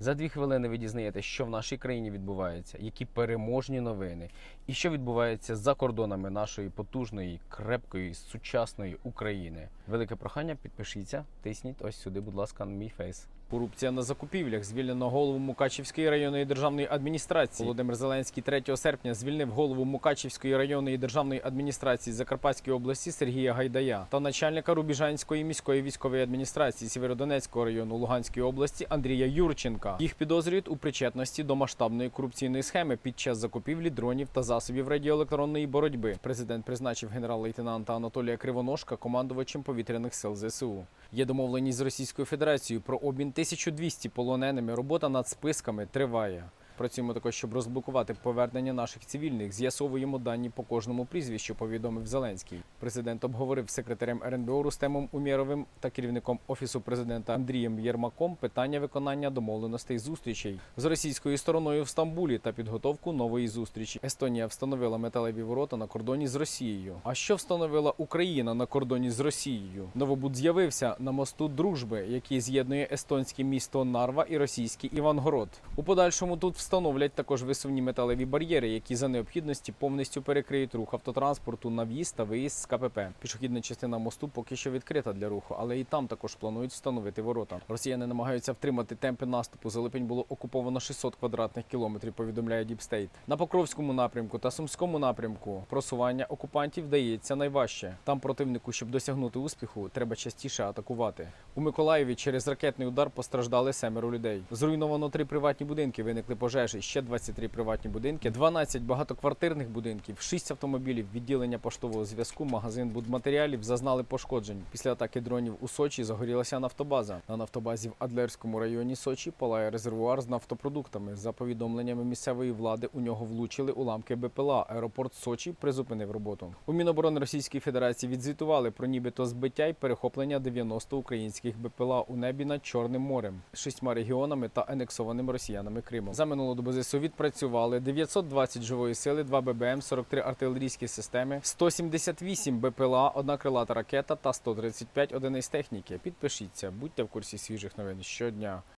За дві хвилини ви дізнаєтесь, що в нашій країні відбувається, які переможні новини, і що відбувається за кордонами нашої потужної, крепкої, сучасної України. Велике прохання, підпишіться, тисніть ось сюди, будь ласка, на мій фейс. Корупція на закупівлях звільнено голову Мукачівської районної державної адміністрації. Володимир Зеленський 3 серпня звільнив голову Мукачівської районної державної адміністрації Закарпатської області Сергія Гайдая та начальника Рубіжанської міської військової адміністрації Сєвєродонецького району Луганської області Андрія Юрченка. Їх підозрюють у причетності до масштабної корупційної схеми під час закупівлі дронів та засобів радіоелектронної боротьби. Президент призначив генерал-лейтенанта Анатолія Кривоножка командувачем повітряних сил ЗСУ. Є домовленість з Російською Федерацією про обмін 1200 полоненими. Робота над списками триває. Працюємо також, щоб розблокувати повернення наших цивільних. З'ясовуємо дані по кожному прізвищу. Повідомив Зеленський. Президент обговорив з секретарем РНБО Рустемом Умєровим та керівником офісу президента Андрієм Єрмаком питання виконання домовленостей зустрічей з російською стороною в Стамбулі та підготовку нової зустрічі. Естонія встановила металеві ворота на кордоні з Росією. А що встановила Україна на кордоні з Росією? Новобуд з'явився на мосту дружби, який з'єднує естонське місто Нарва і російський Івангород. У подальшому тут встановлять також висувні металеві бар'єри, які за необхідності повністю перекриють рух автотранспорту на в'їзд та виїзд з КПП. Пішохідна частина мосту поки що відкрита для руху, але і там також планують встановити ворота. Росіяни намагаються втримати темпи наступу. За липень було окуповано 600 квадратних кілометрів. Повідомляє Діпстейт. На Покровському напрямку та Сумському напрямку просування окупантів вдається найважче. Там противнику, щоб досягнути успіху, треба частіше атакувати. У Миколаєві через ракетний удар постраждали семеро людей. Зруйновано три приватні будинки. Виникли пожежі. Ще 23 приватні будинки, 12 багатоквартирних будинків, 6 автомобілів, відділення поштового зв'язку, магазин будматеріалів зазнали пошкоджень. Після атаки дронів у Сочі загорілася нафтобаза. На нафтобазі в Адлерському районі Сочі палає резервуар з нафтопродуктами. За повідомленнями місцевої влади у нього влучили уламки БПЛА. Аеропорт Сочі призупинив роботу. У Міноборони Російської Федерації відзвітували про нібито збиття й перехоплення 90 українських БПЛА у небі над Чорним морем, шістьма регіонами та анексованим росіянами Кримом. За минулу добу ЗСУ відпрацювали 920 живої сили, 2 ББМ, 43 артилерійські системи, 178 БПЛА, одна крилата ракета та 135 одиниць техніки. Підпишіться, будьте в курсі свіжих новин щодня.